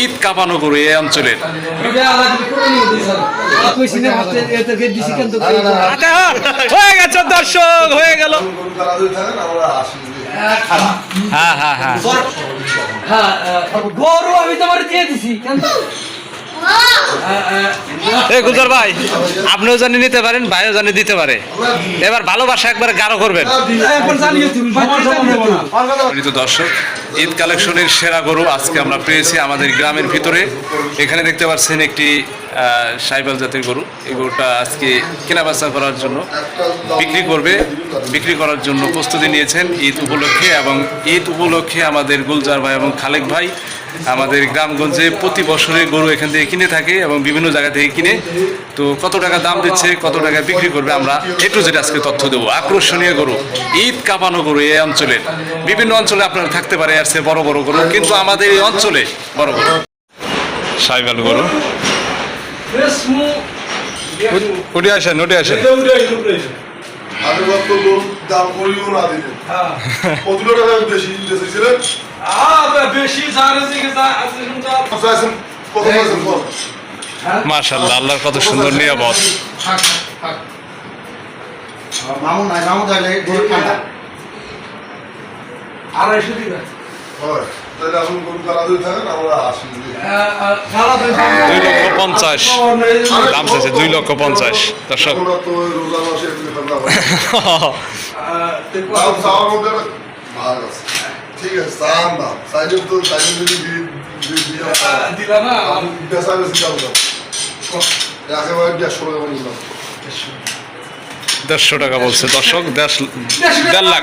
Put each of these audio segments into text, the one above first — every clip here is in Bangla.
ঈদ কাঁপানো গরু এই অঞ্চলের। আচ্ছা, হয়ে গেছে দর্শক হয়ে গেল। হ্যাঁ হ্যাঁ হ্যাঁ। গরু আমি তোমার দিয়ে দিছি গুলজার ভাই আপনিও জানি নিতে পারেন ভাইও জানি দিতে পারে। এবার ভালোবাসা একবার গাঢ় করবেন। সম্মানিত দর্শক ঈদ কালেকশনের সেরা গরু আজকে আমরা পেয়েছি আমাদের গ্রামের ভিতরে। এখানে দেখতে পাচ্ছেন একটি সাইবাল জাতের গরু। এই গরুটা আজকে কেনা কেনাবেচা করার জন্য বিক্রি করবে, বিক্রি করার জন্য প্রস্তুতি নিয়েছেন ঈদ উপলক্ষে এবং ঈদ উপলক্ষে আমাদের গুলজার ভাই এবং খালেক ভাই আমাদের গ্রামগঞ্জে প্রতি বছরে গরু এখান থেকে কিনে থাকে এবং বিভিন্ন জায়গা থেকে কিনে। তো কত টাকা দাম দিচ্ছে, কত টাকা বিক্রি করবে আমরা একটু যেটা আজকে তথ্য দেবো। আকর্ষণীয় গরু, ঈদ কাঁপানো গরু এই অঞ্চলের। বিভিন্ন অঞ্চলে আপনারা থাকতে পারে আর সে বড় বড় গরু কিন্তু আমাদের এই অঞ্চলে বড় গরু সাইবাল গরু। উঠে আসেন উঠে আসেন। আগে কত লোক দাম করিও না দিলেন কতগুলো টাকা বেশি বেশিছিলেন বেশি জানে যে কত আছেন কত আছেন কত আল্লাহর কত সুন্দর নিয়ামত। মামু নাই মামু তাহলে গরু ঠান্ডা আড়াইশো দিবে। পঞ্চাশ। দাম চাইছে দুই লক্ষ পঞ্চাশ। দর্শক। দাম ঠিক আছে চান দাম চাইলে তো চাইলে যদি দিয়ে দিয়ে দিয়ে দিলা না বেচা বেশি দাম দাম একেবারে দেড়শো টাকা নিলাম দেড়শো টাকা বলছে। দর্শক দেড় দেড় লাখ।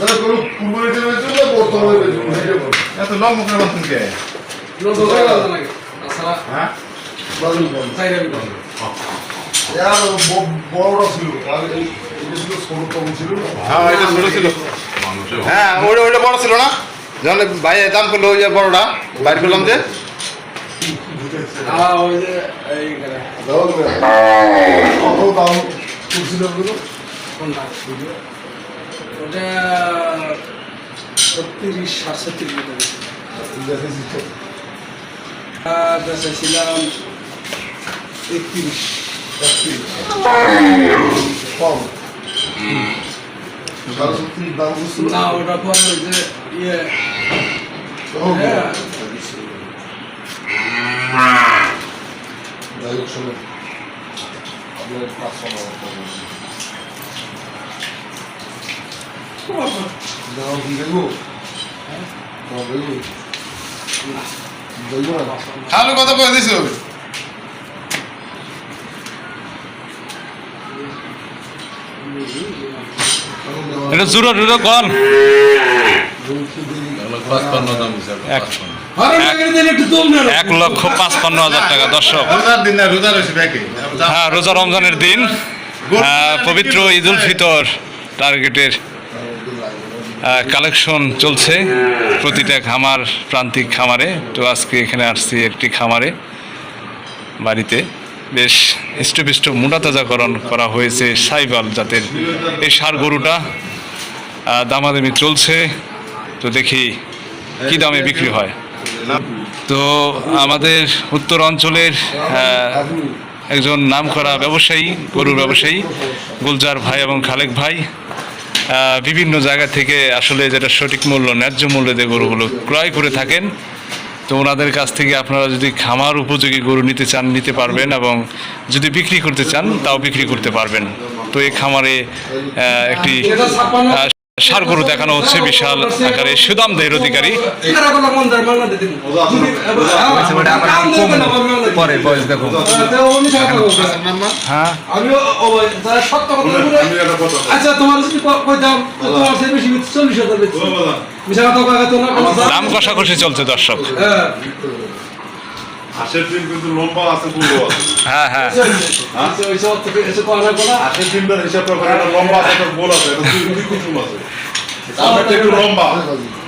করে। বল। এত লং মুখের কে? হয়ে? হ্যাঁ হ্যাঁ হ্যাঁ ওইটা ওইটা বড় ছিল না? যখন ভাই দাম করল ওই যে বড়টা বাইর করলাম যে। আর ওই যে এইখানে কত দাম করছিল ওগুলো? কোনটা? ওটা ছত্রিশ সাতষট্টির মতো বেচেছিলাম একত্রিশ না ওটা পরে যে ইয়ে। হ্যাঁ, আপনার কাজ সমাধান করবেন দাম কি দেখব দাম দেখব দেখব না তাহলে কত করে দিছি হবে এখন দেওয়া এটা জুড়ো জুড়ো কন এক লক্ষ পাঁচপান্ন হাজার টাকা দর্শক। রোজার দিন রোজা হ্যাঁ রোজা রমজানের দিন। আহ, পবিত্র ঈদ উল ফিতর টার্গেটের কালেকশন চলছে প্রতিটা খামার, প্রান্তিক খামারে। তো আজকে এখানে আসছি একটি খামারে, বাড়িতে। বেশ হৃষ্টপিষ্ট মোটা তাজাকরণ করা হয়েছে সাইবাল জাতের। এই সার গরুটা দামাদামি চলছে। তো দেখি কি দামে বিক্রি হয়। তো আমাদের উত্তর অঞ্চলের একজন নামকরা ব্যবসায়ী, গরুর ব্যবসায়ী, গুলজার ভাই এবং খালেক ভাই। বিভিন্ন জায়গা থেকে আসলে যেটা সঠিক মূল্য ন্যায্য মূল্যে দিয়ে গরুগুলো ক্রয় করে থাকেন তো ওনাদের কাছ থেকে আপনারা যদি খামার উপযোগী গরু নিতে চান নিতে পারবেন এবং যদি বিক্রি করতে চান তাও বিক্রি করতে পারবেন। তো এই খামারে একটি সার গরু দেখানো হচ্ছে বিশাল আকারে সুদাম দেহের অধিকারী। পরে বয়স দেখো। হ্যাঁ। আচ্ছা তোমার যদি ক- কই দাম? দাম? কষাকষি চলছে দর্শক। হ্যাঁ। হাঁসের ডিম কিন্তু লম্বা আছে পুরো আছে। হ্যাঁ হ্যাঁ। এসে এসে ওর থেকে এসে করা লাগবে না? হাঁসের ডিমটার হিসাব করে এটা লম্বা আছে একটা গোল আছে এটা দুই দুই কুসুম আছে। সামনেটা একটু লম্বা।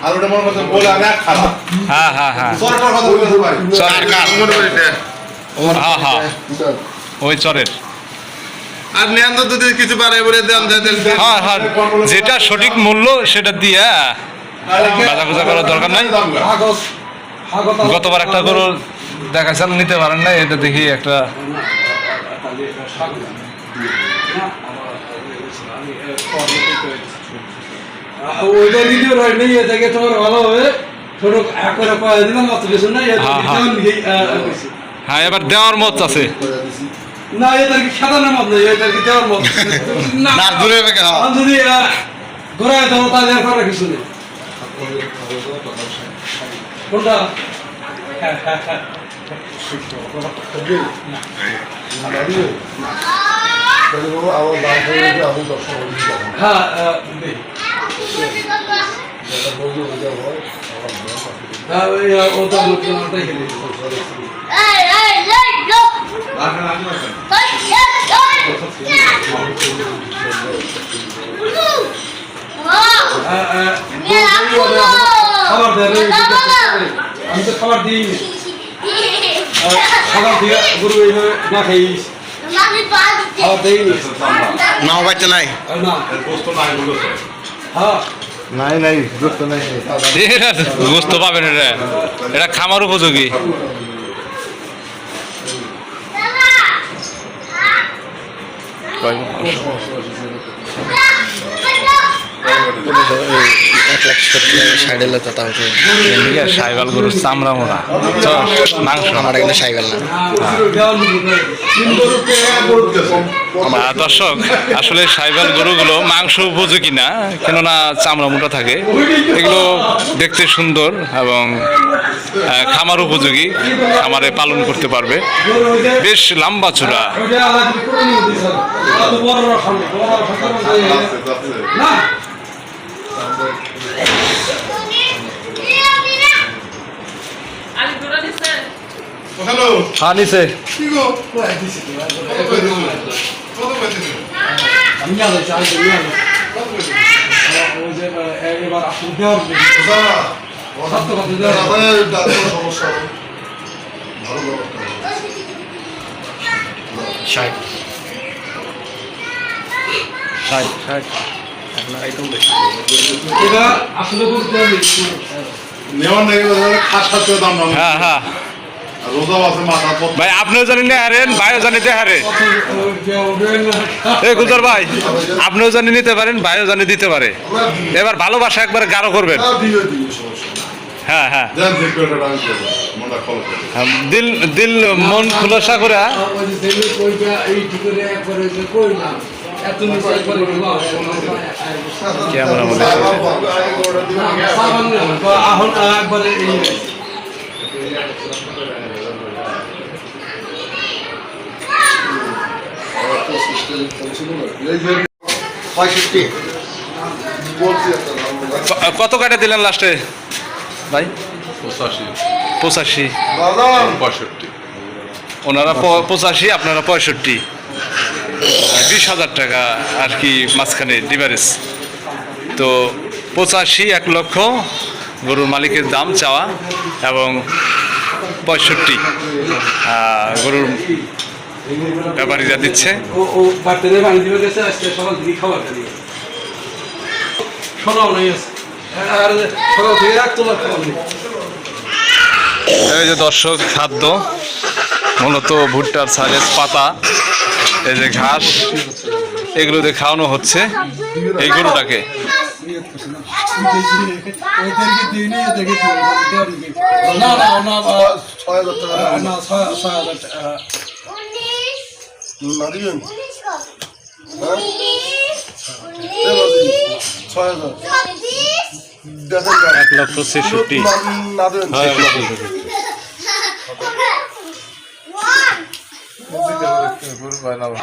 আর ওটা মনে করছে গোল আর এক খাতা হ্যাঁ হ্যাঁ হ্যাঁ। সরকার কথা বলতে পারি। কার কার মনে করি হ্যাঁ হ্যাঁ ওই চরের। আর নেন যদি কিছু পারে বলে দেন। হ্যাঁ হ্যাঁ যেটা সঠিক মূল্য সেটা দিয়ে বাজা কুজা করার দরকার নাই। গতবার একটা গরু দেখাচ্ছেন নিতে পারেন না এটা দেখি একটা। ওইটা দিলে রয় নেই এ থেকে তোমার ভালো হবে। ছোট এক করে পাওয়া দিলাম মাত্র কিছু না হ্যাঁ, হ্যাঁ। হ্যাঁ এবার দেওয়ার মত আছে। না এটা কি সাধারণ মত নয় এটা কি দেওয়ার মত না না দূরে হ্যাঁ আমি যদি ঘোরায় দেবো তাদের করার কিছু নেই। কোনটা? হয়ে গেছে আমি দর্শক হ্যাঁ আহ, নেই। হ্যাঁ ওটা লোকজন ওটাই খেলে। আমি তো খাবার দিই খাবার দিয়ে গরু না খাই খাবার দেয়নি নাও বাচ্চা নাই নাই এটা এটা খামার উপযোগী। Vai. গরুর চামড়া মোড়া মাংস না দর্শক আসলে সাইবাল গরুগুলো মাংস উপযোগী না কেননা চামড়া মোটা থাকে এগুলো দেখতে সুন্দর এবং খামার উপযোগী খামারে পালন করতে পারবে বেশ লম্বা চূড়া ওইটা আলাদা করে নিয়ে দিতে হবে আলাদা বড় রকম বড় রকম আছে আছে না হ্যালো হ্যাঁ নিচে কি গো? আমি না চাই যে আহ, এবার আসলে দেওয়ার দাদা কথা দেওয়ার সমস্যা ভালো ষাট ষাট ষাট আসলে নেওয়ার নাকি খাস খাস দাম হ্যাঁ হ্যাঁ। ভাই আপনিও জানেন না হারেন ভাইও জানিতে হারে। এই গুলজার ভাই আপনিও জানি নিতে পারেন ভাইও জানি দিতে পারে। এবার ভালোবাসা একবার গাঢ় করবেন। হ্যাঁ হ্যাঁ। হ্যাঁ, দিল দিল মন খুলসা করে দেবে কইটা এই ঠিকরে একবারে যে কইলাম এত নিচে একবারে গেলাম ক্যামেরা মধ্যে সাবান আহন একবারে এই এই যে পঁয়ষট্টি বলছি একটা দাম বলে। ক- কত কাটা দিলেন লাস্টে? ভাই? পঁচাশি। পঁচাশি। পঁয়ষট্টি। ওনারা প- পঁচাশি আপনারা পঁয়ষট্টি। বিশ হাজার টাকা আর কি মাঝখানে ডিভারেজ। তো পঁচাশি এক লক্ষ গরুর মালিকের দাম চাওয়া এবং পঁয়ষট্টি। গরুর ব্যাপারীরা দিচ্ছে। এই যে দর্শক খাদ্য মূলত ভুট্টার সাইলেজ পাতা এই যে ঘাস এগুলো দিয়ে খাওয়ানো হচ্ছে। এই গরুটাকে। না না না ছয় হাজার টাকা। না ছয় ছয় হাজার টাকা। না দিবেন ছয় হাজার। এক লক্ষ ছেষট্টি। না- না দেন হ্যাঁ.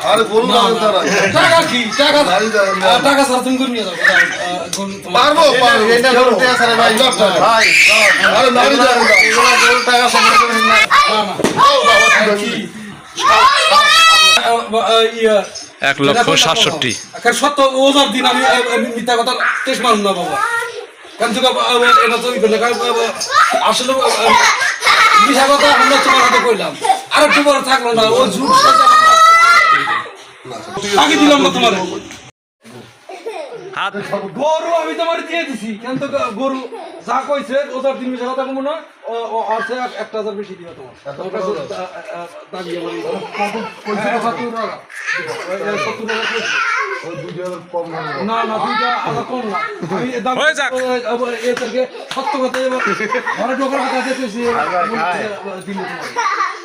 আরে টাকা কি? টাকা টাকা তুমি করে নিয়ে পারব টাকা। করে না। এক লক্ষ সাতষট্টি। সত্য ওজার দিন আমি মিথ্যা কথা টেস্ট মারুন না বাবা। আর একটু বড় থাকল না, ও ঝুট দিলাম না তোমার। হাত গরু আমি তোমার দিয়ে দিছি কেন তো গরু যা কইছে ওটার দিন মিশা কথা কমো না ও ও আর সে এক- একটা হাজার বেশি তোমার তোমার কাছে দাবি আমার হ্যাঁ, সত্তর টাকা। কইছে। না না দুইটা আলাদা কম না আমি দাম হয়ে এ থেকে সত্য কথা ঘরে ঢোকার কথা দিতেছি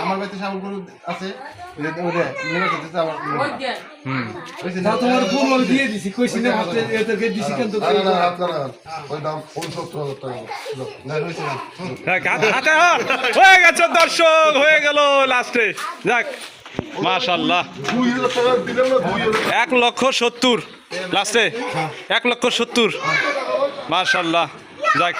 আমার বাড়িতে সাবল গরু আছে নিয়ে না তোমার পুরো দিয়ে দিছি কইছি না হাতে দিছি না না হাত না ওই দাম টাকা। না, না। হাতে হাতে হয়ে গেছে দর্শক হয়ে গেল লাস্টে। যাক টাকা দিলাম না হাজার এক লক্ষ সত্তর। লাস্টে এক লক্ষ সত্তর। মার্শাল্লাহ যাক।